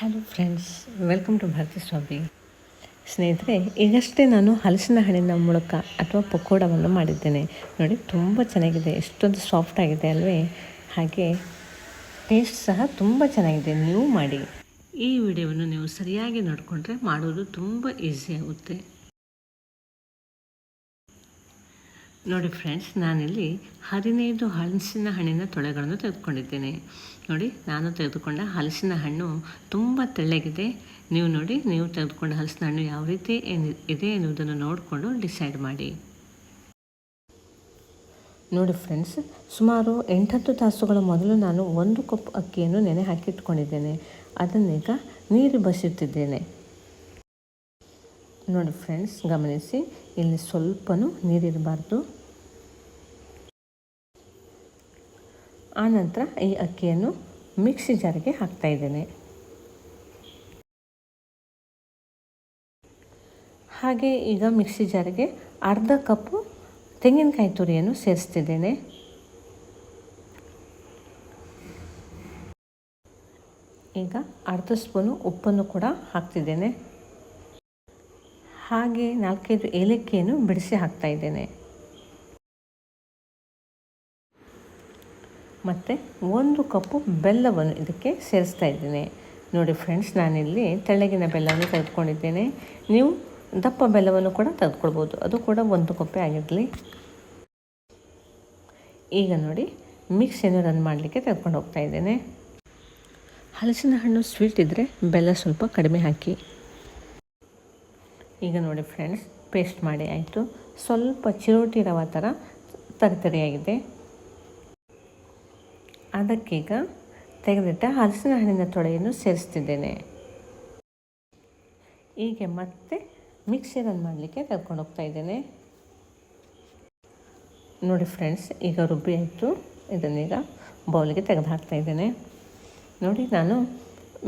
Hello friends welcome to Bharathi Swamy ಸ್ನೇಹಿತರೆ ಈಗಷ್ಟೇ ನಾನು ಹಲಸಿನ ಹಣ್ಣಿನ ಮೂಲಕ ಅಥವಾ ಪಕೋಡವನ್ನು ಮಾಡಿದ್ದೇನೆ. ನೋಡಿ, ತುಂಬ ಚೆನ್ನಾಗಿದೆ. ಎಷ್ಟೊಂದು ಸಾಫ್ಟ್ ಆಗಿದೆ ಅಲ್ವೇ? ಹಾಗೆ ಟೇಸ್ಟ್ ಸಹ ತುಂಬ ಚೆನ್ನಾಗಿದೆ. ನೀವು ಮಾಡಿ. ಈ ವಿಡಿಯೋವನ್ನು ನೀವು ಸರಿಯಾಗಿ ನೋಡಿಕೊಂಡ್ರೆ ಮಾಡೋದು ತುಂಬ ಈಸಿ ಆಗುತ್ತೆ. ನೋಡಿ ಫ್ರೆಂಡ್ಸ್ ನಾನಿಲ್ಲಿ ಹದಿನೈದು ಹಲಸಿನ ಹಣ್ಣಿನ ತೊಳೆಗಳನ್ನು ತೆಗೆದುಕೊಂಡಿದ್ದೇನೆ. ನೋಡಿ, ನಾನು ತೆಗೆದುಕೊಂಡ ಹಲಸಿನ ಹಣ್ಣು ತುಂಬ ತೆಳ್ಳಗಿದೆ. ನೀವು ನೋಡಿ, ನೀವು ತೆಗೆದುಕೊಂಡ ಹಲಸಿನ ಹಣ್ಣು ಯಾವ ರೀತಿ ಇದೆ ಎನ್ನುವುದನ್ನು ನೋಡಿಕೊಂಡು ಡಿಸೈಡ್ ಮಾಡಿ. ನೋಡಿ ಫ್ರೆಂಡ್ಸ್, ಸುಮಾರು ಎಂಟತ್ತು ತಾಸುಗಳ ಮೊದಲು ನಾನು ಒಂದು ಕಪ್ ಅಕ್ಕಿಯನ್ನು ನೆನೆ ಹಾಕಿಟ್ಕೊಂಡಿದ್ದೇನೆ. ಅದನ್ನೀಗ ನೀರು ಬಸಿಯುತ್ತಿದ್ದೇನೆ. ನೋಡಿ ಫ್ರೆಂಡ್ಸ್, ಗಮನಿಸಿ, ಇಲ್ಲಿ ಸ್ವಲ್ಪನೂ ನೀರಿರಬಾರ್ದು. ಆನಂತರ ಈ ಅಕ್ಕಿಯನ್ನು ಮಿಕ್ಸಿ ಜಾರಿಗೆ ಹಾಕ್ತಾ ಇದ್ದೇನೆ. ಹಾಗೆ ಈಗ ಮಿಕ್ಸಿ ಜಾರಿಗೆ ಅರ್ಧ ಕಪ್ಪು ತೆಂಗಿನಕಾಯಿ ತುರಿಯನ್ನು ಸೇರಿಸ್ತಿದ್ದೇನೆ. ಈಗ ಅರ್ಧ ಸ್ಪೂನು ಉಪ್ಪನ್ನು ಕೂಡ ಹಾಕ್ತಿದ್ದೇನೆ. ಹಾಗೆ ನಾಲ್ಕೈದು ಏಲಕ್ಕಿಯನ್ನು ಬಿಡಿಸಿ ಹಾಕ್ತಾ ಮತ್ತು ಒಂದು ಕಪ್ಪು ಬೆಲ್ಲವನ್ನು ಇದಕ್ಕೆ ಸೇರಿಸ್ತಾ ಇದ್ದೀನಿ. ನೋಡಿ ಫ್ರೆಂಡ್ಸ್ ನಾನಿಲ್ಲಿ ತೆಳ್ಳಗಿನ ಬೆಲ್ಲವನ್ನು ತೆಗೆದುಕೊಂಡಿದ್ದೇನೆ. ನೀವು ದಪ್ಪ ಬೆಲ್ಲವನ್ನು ಕೂಡ ತೆಗೆದುಕೊಳ್ಬೋದು. ಅದು ಕೂಡ ಒಂದು ಕಪ್ಪೆ ಆಗಿರಲಿ. ಈಗ ನೋಡಿ ಮಿಕ್ಸಿಯನ್ನು ರನ್ ಮಾಡಲಿಕ್ಕೆ ತೆಗೆದುಕೊಂಡು ಹೋಗ್ತಾ ಇದ್ದೇನೆ. ಹಲಸಿನ ಹಣ್ಣು ಸ್ವೀಟ್ ಇದ್ದರೆ ಬೆಲ್ಲ ಸ್ವಲ್ಪ ಕಡಿಮೆ ಹಾಕಿ. ಈಗ ನೋಡಿ ಫ್ರೆಂಡ್ಸ್ ಪೇಸ್ಟ್ ಮಾಡಿ ಆಯಿತು. ಸ್ವಲ್ಪ ಚಿರೋಟಿ ರವ ಥರ ತರಿತರಿಯಾಗಿದೆ. ಅದಕ್ಕೀಗ ತೆಗೆದಿಟ್ಟ ಹಲಸಿನ ಹಣ್ಣಿನ ತೊಳೆಯನ್ನು ಸೇರಿಸ್ತಿದ್ದೇನೆ. ಹೀಗೆ ಮತ್ತೆ ಮಿಕ್ಸಿ ರನ್ ಮಾಡಲಿಕ್ಕೆ ತೆಗೆದುಕೊಂಡು ಹೋಗ್ತಾ ಇದ್ದೇನೆ. ನೋಡಿ ಫ್ರೆಂಡ್ಸ್ ಈಗ ರುಬ್ಬಿ ಆಯಿತು. ಇದನ್ನೀಗ ಬೌಲಿಗೆ ತೆಗೆದು ಹಾಕ್ತಾ ಇದ್ದೇನೆ. ನೋಡಿ, ನಾನು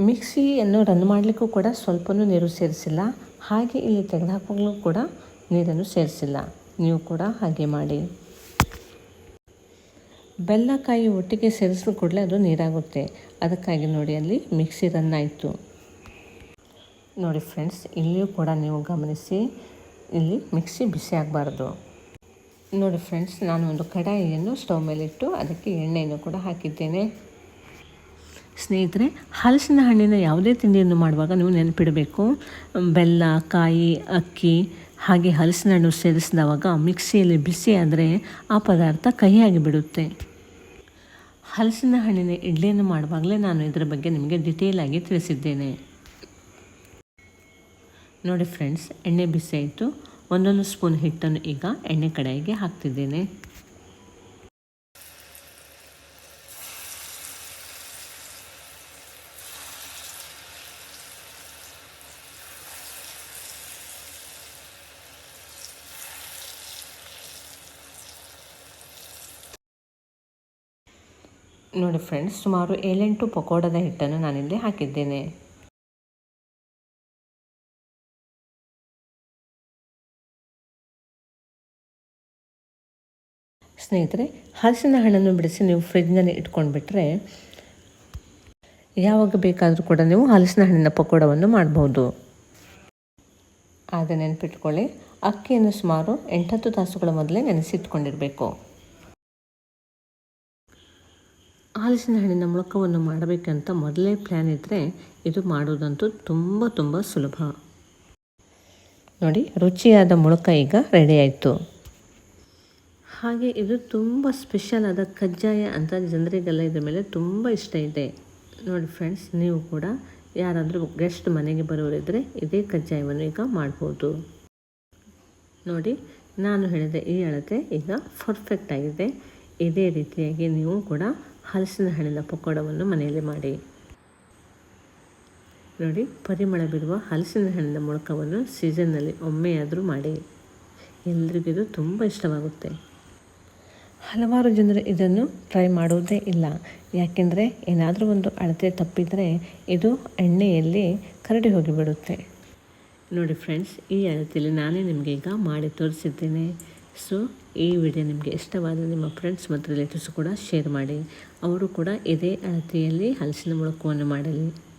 ಮಿಕ್ಸಿಯನ್ನು ರನ್ ಮಾಡಲಿಕ್ಕೂ ಕೂಡ ಸ್ವಲ್ಪನೂ ನೀರು ಸೇರಿಸಿಲ್ಲ. ಹಾಗೆ ಇಲ್ಲಿ ತೆಗೆದುಹಾಕಲು ಕೂಡ ನೀರನ್ನು ಸೇರಿಸಿಲ್ಲ. ನೀವು ಕೂಡ ಹಾಗೆ ಮಾಡಿ. ಬೆಲ್ಲಕಾಯಿ ಒಟ್ಟಿಗೆ ಸೇರಿಸಿದ ಕೂಡಲೇ ಅದು ನೀರಾಗುತ್ತೆ. ಅದಕ್ಕಾಗಿ ನೋಡಿ ಅಲ್ಲಿ ಮಿಕ್ಸಿ ರನ್ ನೋಡಿ ಫ್ರೆಂಡ್ಸ್, ಇಲ್ಲಿಯೂ ಕೂಡ ನೀವು ಗಮನಿಸಿ, ಇಲ್ಲಿ ಮಿಕ್ಸಿ ಬಿಸಿ ಆಗಬಾರ್ದು. ನೋಡಿ ಫ್ರೆಂಡ್ಸ್, ನಾನು ಒಂದು ಕಡಾಯಿಯನ್ನು ಸ್ಟವ್ ಮೇಲಿಟ್ಟು ಅದಕ್ಕೆ ಎಣ್ಣೆಯನ್ನು ಕೂಡ ಹಾಕಿದ್ದೇನೆ. ಸ್ನೇಹಿತರೆ, ಹಲಸಿನ ಹಣ್ಣಿನ ಯಾವುದೇ ತಿಂಡಿಯನ್ನು ಮಾಡುವಾಗ ನೀವು ನೆನಪಿಡಬೇಕು. ಬೆಲ್ಲ, ಕಾಯಿ, ಅಕ್ಕಿ, ಹಾಗೆ ಹಲಸಿನ ಹಣ್ಣು ಸೇರಿಸಿದವಾಗ ಮಿಕ್ಸಿಯಲ್ಲಿ ಬಿಸಿ ಆದರೆ ಆ ಪದಾರ್ಥ ಕಹಿಯಾಗಿ ಬಿಡುತ್ತೆ. ಹಲಸಿನ ಹಣ್ಣಿನ ಇಡ್ಲಿಯನ್ನು ಮಾಡುವಾಗಲೇ ನಾನು ಇದರ ಬಗ್ಗೆ ನಿಮಗೆ ಡಿಟೇಲಾಗಿ ತಿಳಿಸಿದ್ದೇನೆ. ನೋಡಿ ಫ್ರೆಂಡ್ಸ್ ಎಣ್ಣೆ ಬಿಸಿ ಆಯಿತು ಒಂದೊಂದು ಸ್ಪೂನ್ ಹಿಟ್ಟನ್ನು ಈಗ ಎಣ್ಣೆ ಕಡಾಯಿಗೆ ಹಾಕ್ತಿದ್ದೇನೆ. ನೋಡಿ ಫ್ರೆಂಡ್ಸ್ ಸುಮಾರು ಏಳೆಂಟು ಪಕೋಡದ ಹಿಟ್ಟನ್ನು ನಾನಿಲ್ಲಿ ಹಾಕಿದ್ದೇನೆ. ಸ್ನೇಹಿತರೆ, ಹಲಸಿನ ಹಣ್ಣನ್ನು ಬಿಡಿಸಿ ನೀವು ಫ್ರಿಜ್ನಲ್ಲಿ ಇಟ್ಕೊಂಡ್ಬಿಟ್ರೆ ಯಾವಾಗ ಬೇಕಾದರೂ ಕೂಡ ನೀವು ಹಲಸಿನ ಹಣ್ಣಿನ ಪಕೋಡವನ್ನು ಮಾಡ್ಬೋದು. ಆದರೆ ನೆನಪಿಟ್ಕೊಳ್ಳಿ, ಅಕ್ಕಿಯನ್ನು ಸುಮಾರು ಎಂಟತ್ತು ತಾಸುಗಳ ಮೊದಲೇ ನೆನೆಸಿಟ್ಕೊಂಡಿರಬೇಕು. ಹಲಸಿನ ಹಣ್ಣಿನ ಮೊಳಕವನ್ನು ಮಾಡಬೇಕಂತ ಮೊದಲೇ ಪ್ಲ್ಯಾನ್ ಇದ್ದರೆ ಇದು ಮಾಡೋದಂತೂ ತುಂಬ ತುಂಬ ಸುಲಭ. ನೋಡಿ, ರುಚಿಯಾದ ಮೊಳಕ ಈಗ ರೆಡಿ ಆಯಿತು. ಹಾಗೆ ಇದು ತುಂಬ ಸ್ಪೆಷಲ್ ಆದ ಕಜ್ಜಾಯ ಅಂತ ಜನರಿಗೆಲ್ಲ ಇದ್ರ ಮೇಲೆ ತುಂಬ ಇಷ್ಟ ಇದೆ. ನೋಡಿ ಫ್ರೆಂಡ್ಸ್ ನೀವು ಕೂಡ ಯಾರಾದರೂ ಗೆಸ್ಟ್ ಮನೆಗೆ ಬರೋರಿದ್ದರೆ ಇದೇ ಕಜ್ಜಾಯವನ್ನು ಈಗ ಮಾಡ್ಬೋದು. ನೋಡಿ, ನಾನು ಹೇಳಿದ ಈ ಅಳತೆ ಈಗ ಪರ್ಫೆಕ್ಟ್ ಆಗಿದೆ. ಇದೇ ರೀತಿಯಾಗಿ ನೀವು ಕೂಡ ಹಲಸಿನ ಹಣ್ಣಿನ ಪಕೋಡವನ್ನು ಮನೆಯಲ್ಲಿ ಮಾಡಿ. ನೋಡಿ, ಪರಿಮಳ ಬಿಡುವ ಹಲಸಿನ ಹಣ್ಣಿನ ಮೊಳಕವನ್ನು ಸೀಸನ್ನಲ್ಲಿ ಒಮ್ಮೆಯಾದರೂ ಮಾಡಿ. ಎಲ್ರಿಗೂ ಇದು ತುಂಬ ಇಷ್ಟವಾಗುತ್ತೆ. ಹಲವಾರು ಜನರು ಇದನ್ನು ಟ್ರೈ ಮಾಡುವುದೇ ಇಲ್ಲ. ಯಾಕೆಂದರೆ, ಏನಾದರೂ ಒಂದು ಅಳತೆ ತಪ್ಪಿದರೆ ಇದು ಎಣ್ಣೆಯಲ್ಲಿ ಕರಡಿ ಹೋಗಿಬಿಡುತ್ತೆ. ನೋಡಿ ಫ್ರೆಂಡ್ಸ್ ಈ ಅಳತೆಯಲ್ಲಿ ನಾನೇ ನಿಮಗೆ ಈಗ ಮಾಡಿ ತೋರಿಸಿದ್ದೇನೆ. ಸೊ ಈ ವಿಡಿಯೋ ನಿಮಗೆ ಇಷ್ಟವಾದ ನಿಮ್ಮ ಫ್ರೆಂಡ್ಸ್ ಮತ್ತು ರಿಲೇಟಿವ್ಸ್ ಕೂಡ ಶೇರ್ ಮಾಡಿ. ಅವರು ಕೂಡ ಇದೇ ಅಳತೆಯಲ್ಲಿ ಹಲಸಿನ ಮೊಳಕವನ್ನು ಮಾಡಲಿ.